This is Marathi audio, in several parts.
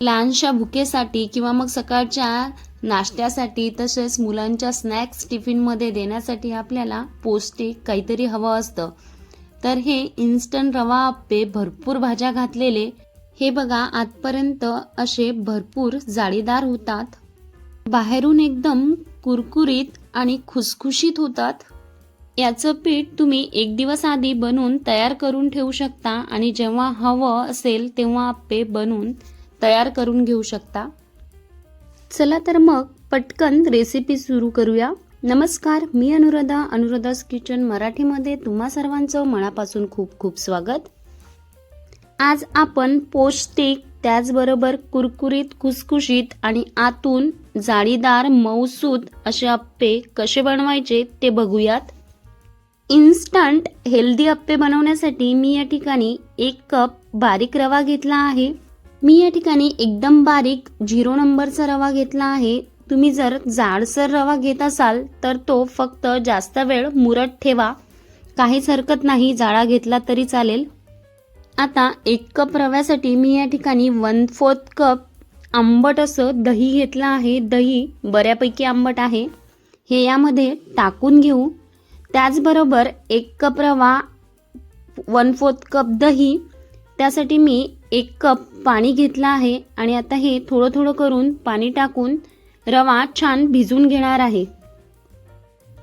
लहानशा भुकेसाठी किंवा मग सकाळच्या नाश्त्यासाठी तसेच मुलांच्या स्नॅक्स टिफिनमध्ये देण्यासाठी आपल्याला पौष्टिक काहीतरी हवं असतं. तर हे इन्स्टंट रवा आप्पे भरपूर भाज्या घातलेले. हे बघा आजपर्यंत असे भरपूर जाळीदार होतात. बाहेरून एकदम कुरकुरीत आणि खुसखुशीत होतात. याचं पीठ तुम्ही एक दिवस आधी बनवून तयार करून ठेवू शकता आणि जेव्हा हवं असेल तेव्हा आप्पे बनवून तयार करून घेऊ शकता. चला तर मग पटकन रेसिपी सुरू करूया. नमस्कार मी अनुराधा अनुराधास किचन मराठीमध्ये तुम्हा सर्वांचं मनापासून खूप खूप स्वागत. आज आपण पौष्टिक त्याचबरोबर कुरकुरीत खुसखुशीत आणि आतून जाळीदार मऊसूद असे अप्पे कसे बनवायचे ते बघूयात. इन्स्टंट हेल्दी अप्पे बनवण्यासाठी मी या ठिकाणी एक कप बारीक रवा घेतला आहे. मी या ठिकाणी एकदम बारीक झिरो नंबरचा रवा घेतला आहे. तुम्ही जर जाडसर रवा घेत असाल तर तो फक्त जास्त वेळ मुरत ठेवा. काहीच हरकत नाही जाळा घेतला तरी चालेल. आता एक कप रव्यासाठी मी या ठिकाणी वन फोर्थ कप आंबट असं दही घेतलं आहे. दही बऱ्यापैकी आंबट आहे. हे यामध्ये टाकून घेऊ. त्याचबरोबर एक कप रवा वन फोर्थ कप दही त्यासाठी मी एक कप पाणी घेतलं आहे आणि आता हे थोडं थोडं करून पाणी टाकून रवा छान भिजून घेणार आहे.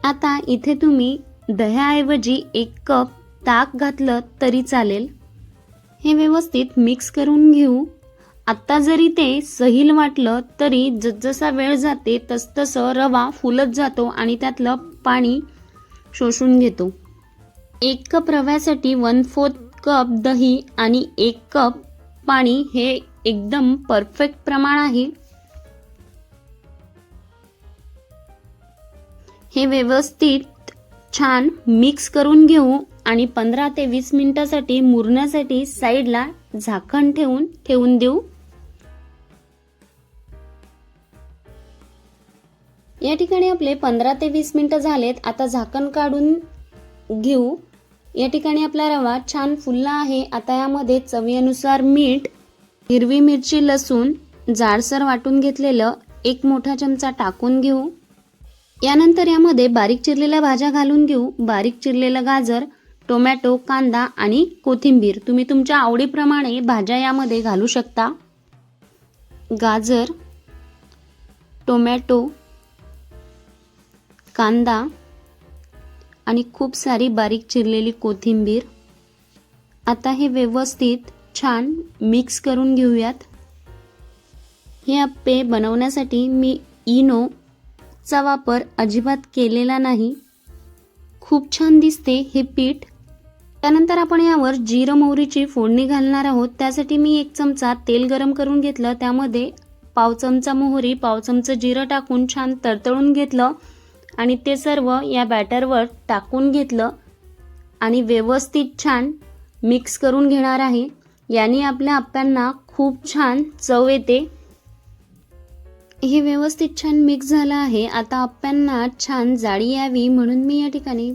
आता इथे तुम्ही दह्याऐवजी एक कप ताक घातलं तरी चालेल. हे व्यवस्थित मिक्स करून घेऊ. आत्ता जरी ते सहील वाटलं तरी जसजसा वेळ जाते तसतसं रवा फुलत जातो आणि त्यातलं पाणी शोषून घेतो. एक कप रव्यासाठी वन फोर्थ कप दही आणि एक कप पाणी हे एकदम परफेक्ट प्रमाण आहे. हे व्यवस्थित छान मिक्स करून घेऊ आणि पंधरा ते वीस मिनिटासाठी मुरण्यासाठी साईडला झाकण ठेवून ठेवून देऊ. या ठिकाणी आपले पंधरा ते वीस मिनटं झालेत. आता झाकण काढून घेऊ. या ठिकाणी आपला रवा छान फुलला आहे. आता यामध्ये चवीनुसार मीठ हिरवी मिरची लसूण जाडसर वाटून घेतलेलं एक मोठा चमचा टाकून घेऊ. यानंतर यामध्ये बारीक चिरलेल्या भाज्या घालून घेऊ. बारीक चिरलेलं गाजर टोमॅटो कांदा आणि कोथिंबीर. तुम्ही तुमच्या आवडीप्रमाणे भाज्या यामध्ये घालू शकता. गाजर टोमॅटो कांदा आणि खूप सारी बारीक चिरलेली कोथिंबीर. आता हे व्यवस्थित छान मिक्स करून घेऊयात. हे अप्पे बनवण्यासाठी मी इनोचा वापर अजिबात केलेला नाही. खूप छान दिसते हे पीठ. त्यानंतर आपण यावर जिरं मोहरीची फोडणी घालणार आहोत. त्यासाठी मी एक चमचा तेल गरम करून घेतलं. त्यामध्ये पाव चमचा मोहरी पाव चमचा जिरं टाकून छान तरतळून घेतलं. आणि ते सर्व या बॅटरवर टाकून घेतलं आणि व्यवस्थित छान मिक्स करून घेणार आहे. याने आपल्या आप्यांना खूप छान चव येते. हे व्यवस्थित छान मिक्स झालं आहे. आता आप्यांना छान जाळी यावी म्हणून मी या ठिकाणी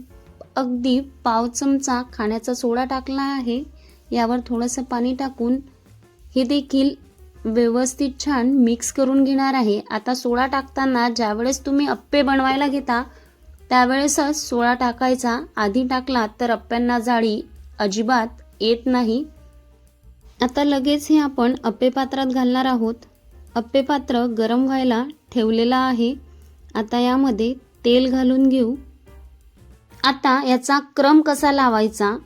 अगदी पाव चमचा खाण्याचा सोडा टाकला आहे. यावर थोडंसं पाणी टाकून हे देखील व्यवस्थित छान मिक्स करून घेणार आहे. आता सोडा टाकताना ज्यावेळेस तुम्ही अप्पे बनवायला घेता त्यावेळेसच सोडा टाकायचा. आधी टाकला तर अप्प्यांना जाळी अजिबात येत नाही. आता लगेच हे आपण अप्पे पात्रात घालणार आहोत. अप्पे पात्र गरम व्हायला ठेवलेलं आहे. आता यामध्ये तेल घालून घेऊ. आता याचा क्रम कसा लावायचा?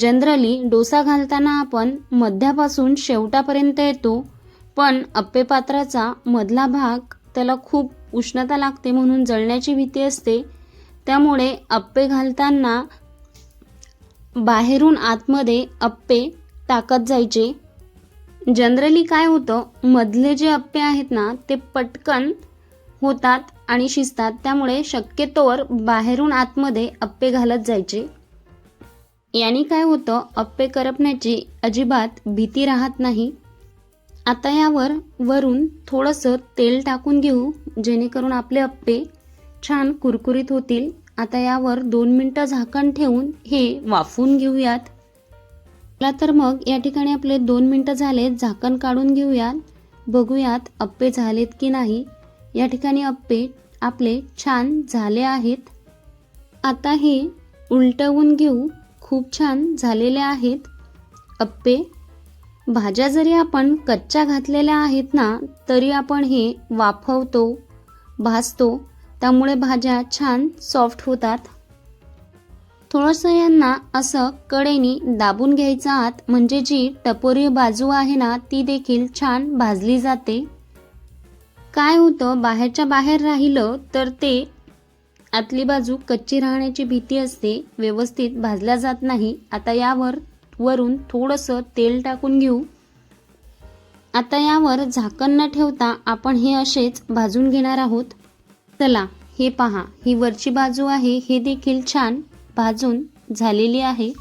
जनरली डोसा घालताना आपण मध्यापासून शेवटापर्यंत येतो. पण अप्पे पात्राचा मधला भाग त्याला खूप उष्णता लागते म्हणून जळण्याची भीती असते. त्यामुळे अप्पे घालताना बाहेरून आतमध्ये अप्पे टाकत जायचे. जनरली काय होतं मधले जे अप्पे आहेत ना ते पटकन होतात आणि शिजतात. त्यामुळे शक्यतोवर बाहेरून आतमध्ये अप्पे घालत जायचे. याने काय होतं अप्पे करपण्याची अजिबात भीती राहत नाही. आता यावर वरून थोडंसं तेल टाकून घेऊ जेणेकरून आपले अप्पे छान कुरकुरीत होतील. आता यावर दोन मिनटं झाकण ठेवून हे वाफवून घेऊयात. चला तर मग या ठिकाणी आपले दोन मिनटं झाले झाकण काढून घेऊयात. बघूयात अप्पे झालेत की नाही. या ठिकाणी अप्पे आपले छान झाले आहेत. आता हे उलटवून घेऊ खूप छान झालेले आहेत. अप्पे भाज्या जरी आपण कच्च्या घातलेल्या आहेत ना तरी आपण हे वाफवतो भाजतो. त्यामुळे भाज्या छान सॉफ्ट होतात. थोडंसं यांना असं कडेनी दाबून घ्यायचं आत म्हणजे जी टपोरी बाजू आहे ना ती देखील छान भाजली जाते. काय होतं बाहेरच्या बाहेर राहिलं तर ते आतली बाजू कच्ची राहण्याची भीती असते. व्यवस्थित भाजल्या जात नाही. आता यावर वरून थोडंसं तेल टाकून घेऊ. आता यावर झाकण न ठेवता आपण हे असेच भाजून घेणार आहोत. चला हे पहा ही वरची बाजू आहे हे देखील छान भाजून झालेली आहे.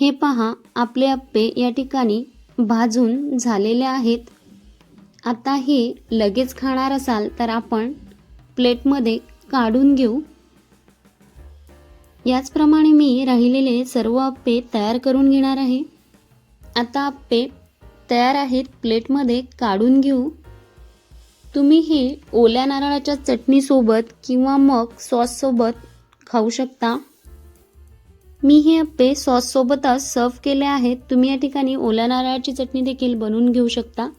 हे पहा आपले अप्पे या ठिकाणी भाजून झालेले आहेत. आता हे लगेच खाणार असाल तर आपण प्लेटमध्ये काढून घेऊ. याचप्रमाणे मी राहिलेले सर्व अप्पे तयार करून घेणार आहे. आता अप्पे तयार आहेत प्लेटमध्ये काढून घेऊ. तुम्ही हे ओल्या नारळाच्या चटणीसोबत किंवा मग सॉससोबत खाऊ शकता. मी हे अप्पे सॉससोबतच सर्व केले आहेत. तुम्ही या ठिकाणी ओल्या नारळाची चटणी देखील बनवून घेऊ शकता.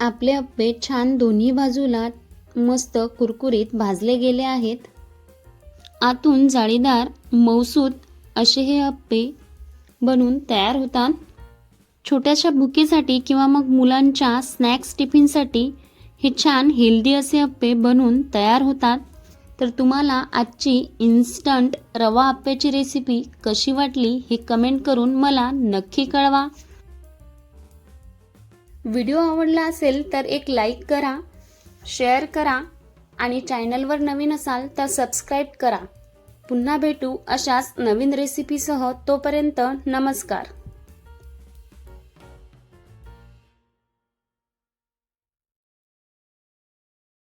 आपले अप्पे छान दोन्ही बाजूला मस्त कुरकुरीत भाजले गेले आहेत. आतून जाळीदार मौसूद असे हे अप्पे बनून तयार होतात. छोट्याशा भुकेसाठी किंवा मग मुलांच्या स्नॅक्स टिफिनसाठी हे छान हेल्दी असे अप्पे बनून तयार होतात. तर तुम्हाला आजची इन्स्टंट रवा अप्प्याची रेसिपी कशी वाटली हे कमेंट करून मला नक्की कळवा. व्हिडिओ आवडला असेल तर एक लाईक करा शेअर करा आणि चॅनलवर नवीन असाल तर सबस्क्राईब करा. पुन्हा भेटू अशाच नवीन रेसिपीसह तोपर्यंत नमस्कार.